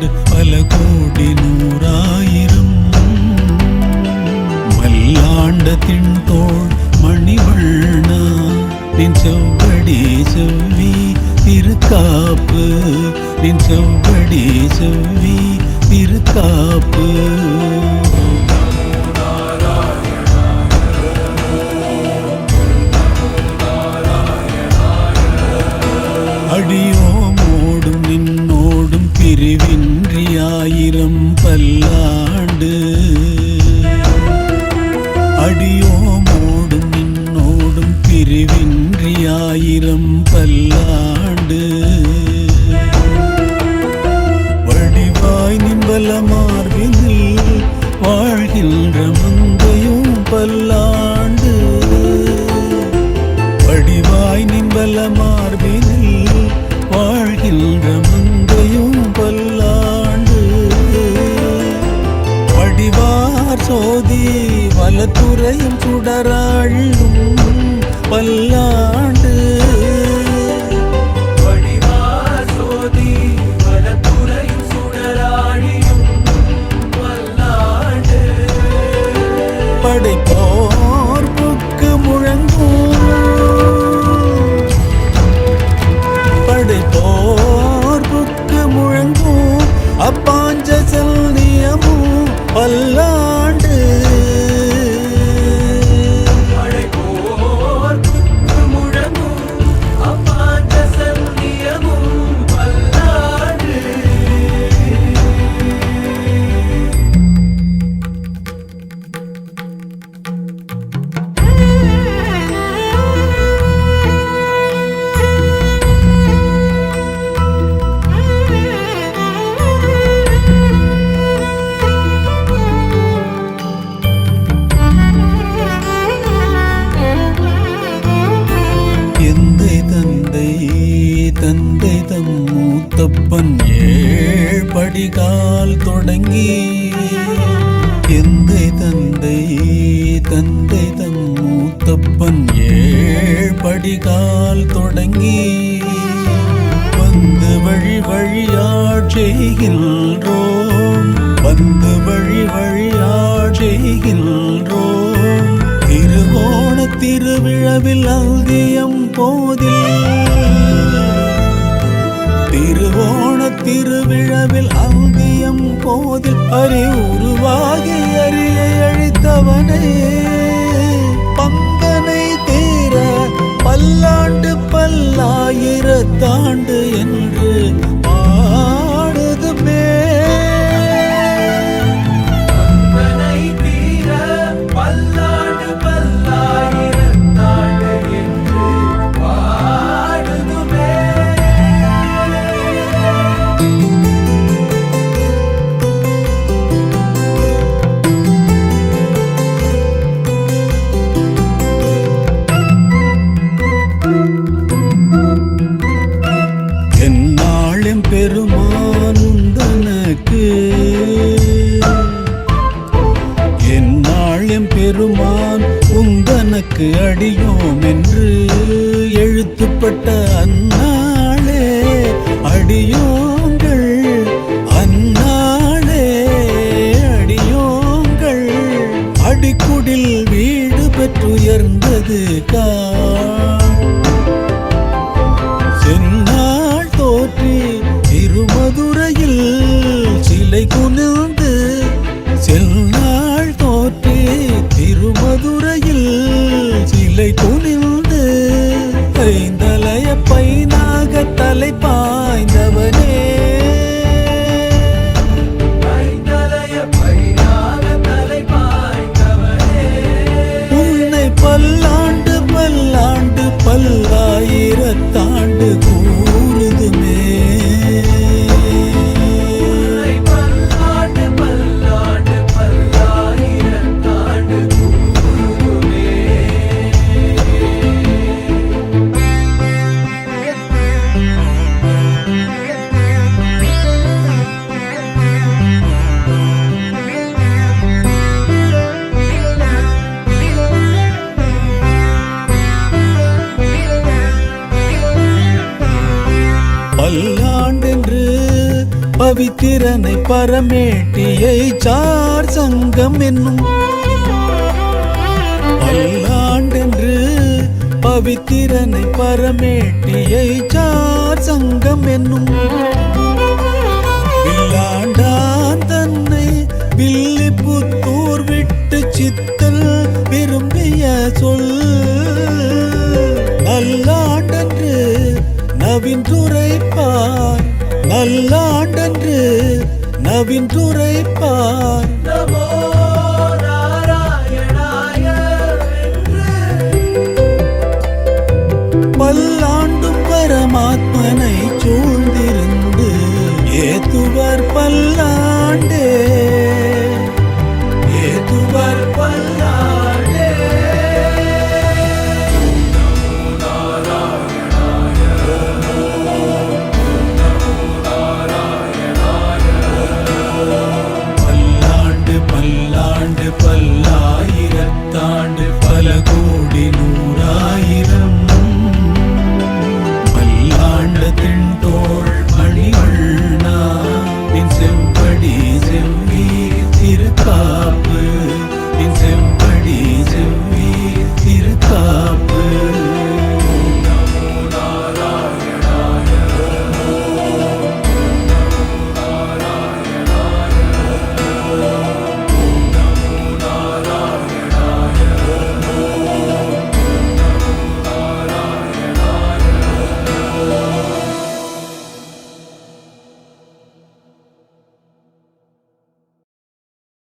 பல்லாயிரத்தாண்டு பல கோடி நூறாயிரம். மல்லாண்ட தின்தோள் மணிவண்ணா நின் செவ்வடி செவ்வி திருக்காப்பு நின் செவ்வடி செவ்வி திருக்காப்பு. அடியோ பிரிவின்றி ஆயிரம் பல்லாண்டு. அடியோமோடும் நின்னோடும் பிரிவின்றி ஆயிரம் பல்லாண்டு. ഓതി വലത്തുറയും തുടരാഴും പല്ലാണ്ട് மூத்தப்பன் ஏழ் படிகால் தொடங்கி எந்தை தந்தை தந்தை தன் மூத்தப்பன் ஏழ் படிகால் தொடங்கி வந்து வழி வழியாட் வந்து வழி வழியாட் செய்கின்றோம். திருவோண திருவிழவில் அந்தியம் போதில் திருவிழவில் அந்தியம் போதில் அறி உருவாகி அரியை அழித்தவனே. பங்கனை தீர பல்லாண்டு பல்லாயிரத்தாண்டு ஏற்பட்ட அந்நாளே அடியோங்கள் அந்நாளே அடியோங்கள் அடிக்குடில் வீடு பெற்றுயர்ந்தது கா. சென்னாள் தோற்றி திருமதுரையில் சிலை குனிந்து சென்னாள் தோற்றி திருமதுரையில் சிலை குனிந்து பவித்திரனை பரமேட்டியை சார் சங்கம் என்னும் பல்லாண்டென்று பவித்திரனை பரமேட்டியை சார் சங்கம் என்னும் வில்லாண்டான் தன்னை வில்லி புத்தூர் விட்டு சித்தல் விரும்பிய சொல். நல்லாண்டன்று நவின்றுரைப்பார் நல்லாண்டன்று நவின்றுரைப்பார் நமோ